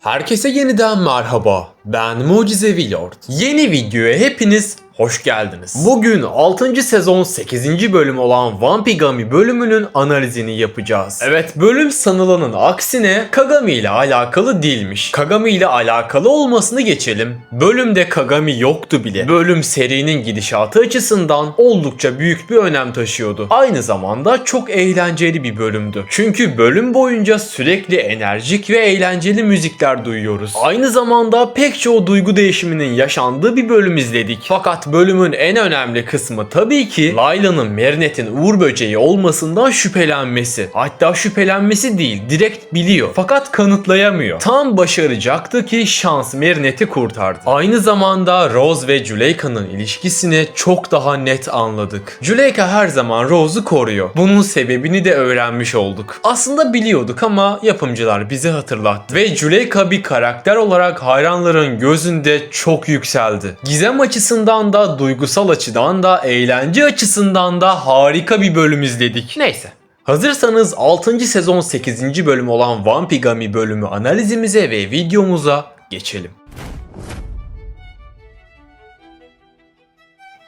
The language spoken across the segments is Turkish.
Herkese yeniden merhaba. Ben Mucizevi Lord. Yeni videoya hepiniz hoş geldiniz. Bugün 6. sezon 8. bölüm olan Vampigami bölümünün analizini yapacağız. Evet bölüm sanılanın aksine Kagami ile alakalı değilmiş. Kagami ile alakalı olmasını geçelim. Bölümde Kagami yoktu bile. Bölüm serinin gidişatı açısından oldukça büyük bir önem taşıyordu. Aynı zamanda çok eğlenceli bir bölümdü. Çünkü bölüm boyunca sürekli enerjik ve eğlenceli müzikler duyuyoruz. Aynı zamanda pek çoğu duygu değişiminin yaşandığı bir bölüm izledik. Fakat bölümün en önemli kısmı tabii ki Layla'nın Marinette'in Uğur Böceği olmasından şüphelenmesi. Hatta şüphelenmesi değil, direkt biliyor. Fakat kanıtlayamıyor. Tam başaracaktı ki şans Marinette'i kurtardı. Aynı zamanda Rose ve Juleika'nın ilişkisini çok daha net anladık. Juleika her zaman Rose'u koruyor. Bunun sebebini de öğrenmiş olduk. Aslında biliyorduk ama yapımcılar bizi hatırlattı. Ve Juleika bir karakter olarak hayranların gözünde çok yükseldi. Gizem açısından da, duygusal açıdan da, eğlence açısından da harika bir bölüm izledik. Neyse. Hazırsanız 6. sezon 8. bölüm olan Vampigami bölümü analizimize ve videomuza geçelim.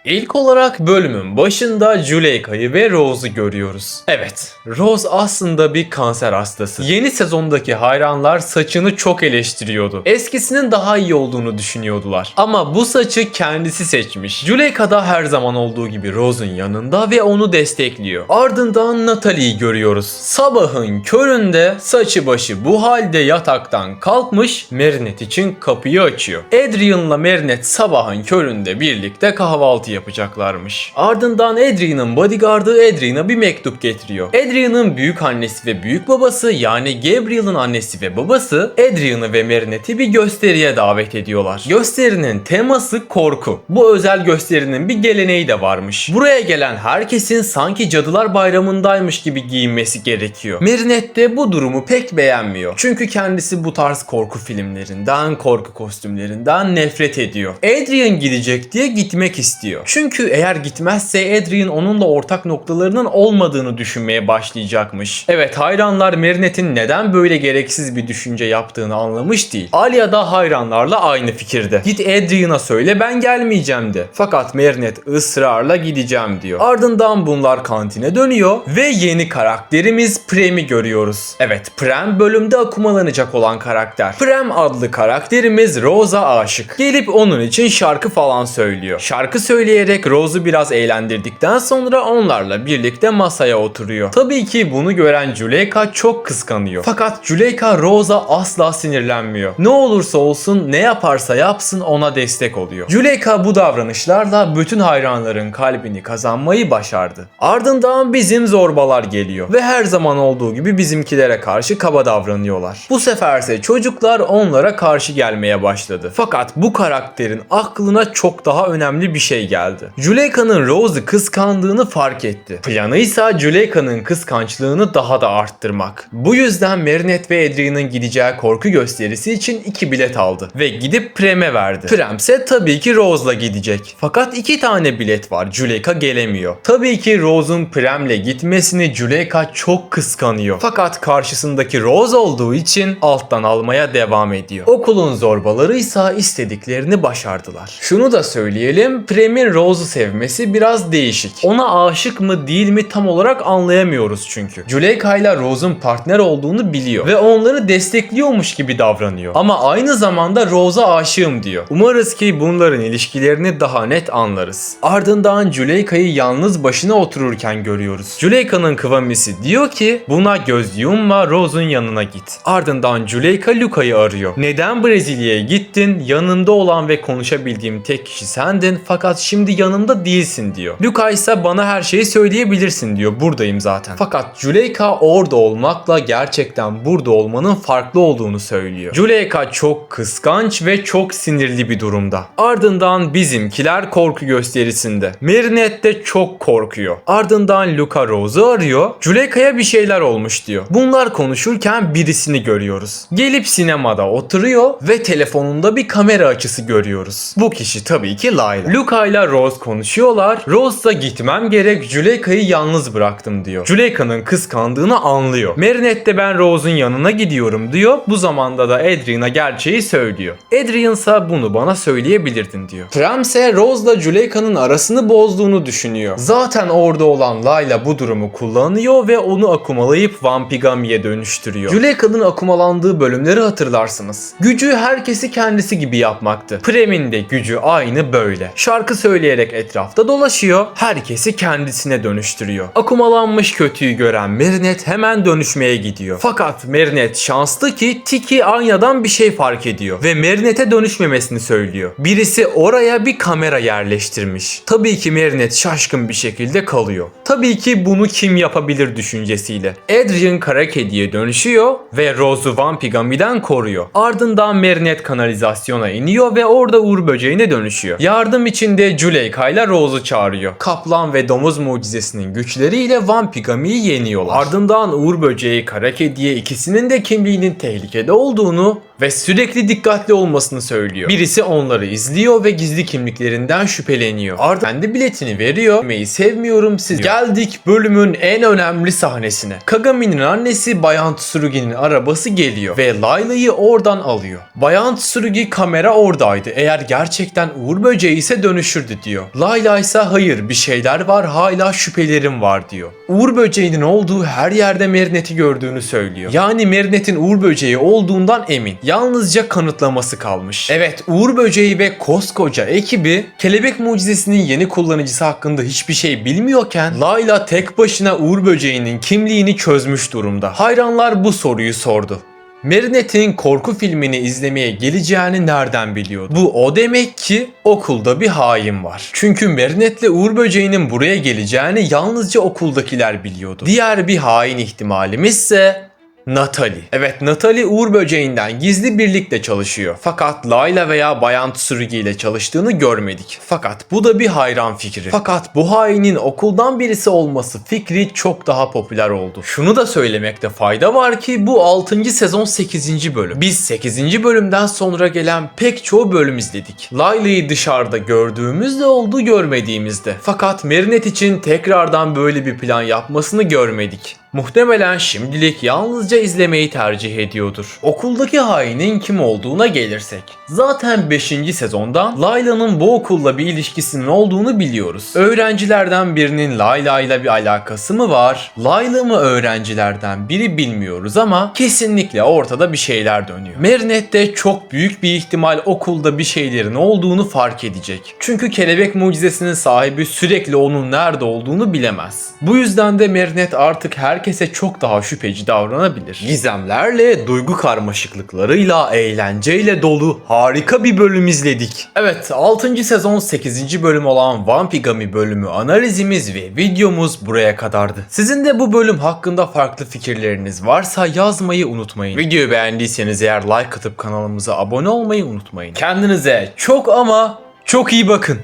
İlk olarak bölümün başında Juleika'yı ve Rose'u görüyoruz. Evet, Rose aslında bir kanser hastası. Yeni sezondaki hayranlar saçını çok eleştiriyordu. Eskisinin daha iyi olduğunu düşünüyordular. Ama bu saçı kendisi seçmiş. Juleika da her zaman olduğu gibi Rose'un yanında ve onu destekliyor. Ardından Natalie'yi görüyoruz. Sabahın köründe saçı başı bu halde yataktan kalkmış Marinette için kapıyı açıyor. Adrian'la Marinette sabahın köründe birlikte kahvaltı yapacaklarmış. Ardından Adrian'ın bodyguardı Adrian'a bir mektup getiriyor. Adrian'ın büyük annesi ve büyük babası yani Gabriel'ın annesi ve babası Adrian'ı ve Marinette'i bir gösteriye davet ediyorlar. Gösterinin teması korku. Bu özel gösterinin bir geleneği de varmış. Buraya gelen herkesin sanki Cadılar Bayramı'ndaymış gibi giyinmesi gerekiyor. Marinette de bu durumu pek beğenmiyor. Çünkü kendisi bu tarz korku filmlerinden, korku kostümlerinden nefret ediyor. Adrian gidecek diye gitmek istiyor. Çünkü eğer gitmezse Adrian onunla ortak noktalarının olmadığını düşünmeye başlayacakmış. Evet hayranlar Marinette'in neden böyle gereksiz bir düşünce yaptığını anlamış değil. Alia da hayranlarla aynı fikirde. Git Adrian'a söyle ben gelmeyeceğim de. Fakat Marinette ısrarla gideceğim diyor. Ardından bunlar kantine dönüyor ve yeni karakterimiz Prem'i görüyoruz. Evet Prem bölümde akumalanacak olan karakter. Prem adlı karakterimiz Rose'a aşık. Gelip onun için şarkı falan söylüyor. Şarkı söyleyerek Rose'u biraz eğlendirdikten sonra onlarla birlikte masaya oturuyor. Tabii ki bunu gören Juleika çok kıskanıyor. Fakat Juleika Rose'a asla sinirlenmiyor. Ne olursa olsun ne yaparsa yapsın ona destek oluyor. Juleika bu davranışlarla bütün hayranların kalbini kazanmayı başardı. Ardından bizim zorbalar geliyor ve her zaman olduğu gibi bizimkilere karşı kaba davranıyorlar. Bu seferse çocuklar onlara karşı gelmeye başladı. Fakat bu karakterin aklına çok daha önemli bir şey geldi. Juleika'nın Rose'u kıskandığını fark etti. Planı ise Juleika'nın kıskançlığını daha da arttırmak. Bu yüzden Marinette ve Adrian'ın gideceği korku gösterisi için iki bilet aldı ve gidip Prem'e verdi. Prem ise tabii ki Rose'la gidecek. Fakat iki tane bilet var. Juleika gelemiyor. Tabii ki Rose'un Prem'le gitmesini Juleika çok kıskanıyor. Fakat karşısındaki Rose olduğu için alttan almaya devam ediyor. Okulun zorbaları ise istediklerini başardılar. Şunu da söyleyelim. Prem'in Rose'u sevmesi biraz değişik. Ona aşık mı değil mi tam olarak anlayamıyoruz çünkü. Juleika ile Rose'un partner olduğunu biliyor ve onları destekliyormuş gibi davranıyor. Ama aynı zamanda Rose'a aşığım diyor. Umarız ki bunların ilişkilerini daha net anlarız. Ardından Juleika'yı yalnız başına otururken görüyoruz. Juleika'nın kıvamisi diyor ki buna göz yumma Rose'un yanına git. Ardından Juleika Luca'yı arıyor. Neden Brezilya'ya gittin? Yanında olan ve konuşabildiğim tek kişi sendin fakat şimdi yanımda değilsin diyor. Luca ise bana her şeyi söyleyebilirsin diyor. Buradayım zaten. Fakat Juleika orada olmakla gerçekten burada olmanın farklı olduğunu söylüyor. Juleika çok kıskanç ve çok sinirli bir durumda. Ardından bizimkiler korku gösterisinde. Marinette çok korkuyor. Ardından Luca Rose'u arıyor. Juleika'ya bir şeyler olmuş diyor. Bunlar konuşurken birisini görüyoruz. Gelip sinemada oturuyor ve telefonunda bir kamera açısı görüyoruz. Bu kişi tabii ki Layla. Luca ile Rose konuşuyorlar. Rose da gitmem gerek Juleika'yı yalnız bıraktım diyor. Juleika'nın kıskandığını anlıyor. Marinette ben Rose'un yanına gidiyorum diyor. Bu zamanda da Adrian'a gerçeği söylüyor. Adrian ise bunu bana söyleyebilirdin diyor. Premse Rose'la Juleika'nın arasını bozduğunu düşünüyor. Zaten orada olan Layla bu durumu kullanıyor ve onu akumalayıp Vampigami'ye dönüştürüyor. Juleika'nın akumalandığı bölümleri hatırlarsınız. Gücü herkesi kendisi gibi yapmaktı. Prem'in de gücü aynı böyle. Şarkı söyleyerek etrafta dolaşıyor, herkesi kendisine dönüştürüyor. Akumalanmış kötüyü gören Merinet hemen dönüşmeye gidiyor. Fakat Merinet şanslı ki Tiki Anya'dan bir şey fark ediyor ve Merinet'e dönüşmemesini söylüyor. Birisi oraya bir kamera yerleştirmiş. Tabii ki Merinet şaşkın bir şekilde kalıyor. Tabii ki bunu kim yapabilir düşüncesiyle. Adrian kara kediye dönüşüyor ve Rose'u Vampigami'den koruyor. Ardından Merinet kanalizasyona iniyor ve orada Uğur böceğine dönüşüyor. Yardım için de Juleyka ile Rose'u çağırıyor. Kaplan ve domuz mucizesinin güçleriyle Vampigami'yi yeniyorlar. Ardından Uğur böceği kara kediye ikisinin de kimliğinin tehlikede olduğunu ve sürekli dikkatli olmasını söylüyor. Birisi onları izliyor ve gizli kimliklerinden şüpheleniyor. Ardından de biletini veriyor. Yemeği sevmiyorum siz. Geldik bölümün en önemli sahnesine. Kagami'nin annesi Bayan Tsurugi'nin arabası geliyor ve Layla'yı oradan alıyor. Bayan Tsurugi kamera oradaydı. Eğer gerçekten Uğur böceği ise dönüşürdü diyor. Layla ise hayır bir şeyler var hala şüphelerim var diyor. Uğur böceğinin olduğu her yerde Merinet'i gördüğünü söylüyor. Yani Merinet'in Uğur böceği olduğundan emin. Yalnızca kanıtlaması kalmış. Evet Uğur böceği ve koskoca ekibi kelebek mucizesinin yeni kullanıcısı hakkında hiçbir şey bilmiyorken Layla tek başına Uğur böceğinin kimliğini çözmüş durumda. Hayranlar bu soruyu sordu. Marinette'in korku filmini izlemeye geleceğini nereden biliyordu? Bu o demek ki okulda bir hain var. Çünkü Marinette'le Uğur Böceği'nin buraya geleceğini yalnızca okuldakiler biliyordu. Diğer bir hain ihtimalimiz ise Natalie. Evet Natalie Uğur Böceği'nden gizli birlikte çalışıyor. Fakat Layla veya Bayan Tsurugi ile çalıştığını görmedik. Fakat bu da bir hayran fikri. Fakat bu hainin okuldan birisi olması fikri çok daha popüler oldu. Şunu da söylemekte fayda var ki bu 6. sezon 8. bölüm. Biz 8. bölümden sonra gelen pek çoğu bölüm izledik. Layla'yı dışarıda gördüğümüz de oldu görmediğimizde. Fakat Merinet için tekrardan böyle bir plan yapmasını görmedik. Muhtemelen şimdilik yalnızca izlemeyi tercih ediyordur. Okuldaki hainin kim olduğuna gelirsek. Zaten 5. sezonda Layla'nın bu okulla bir ilişkisinin olduğunu biliyoruz. Öğrencilerden birinin Layla ile bir alakası mı var? Layla mı öğrencilerden biri bilmiyoruz ama kesinlikle ortada bir şeyler dönüyor. Merinet de çok büyük bir ihtimal okulda bir şeylerin olduğunu fark edecek. Çünkü kelebek mucizesinin sahibi sürekli onun nerede olduğunu bilemez. Bu yüzden de Merinet artık herkese çok daha şüpheci davranabilir. Gizemlerle, duygu karmaşıklıklarıyla, eğlenceyle dolu harika bir bölüm izledik. Evet 6. sezon 8. bölüm olan Vampigami bölümü analizimiz ve videomuz buraya kadardı. Sizin de bu bölüm hakkında farklı fikirleriniz varsa yazmayı unutmayın. Videoyu beğendiyseniz eğer like atıp kanalımıza abone olmayı unutmayın. Kendinize çok ama çok iyi bakın.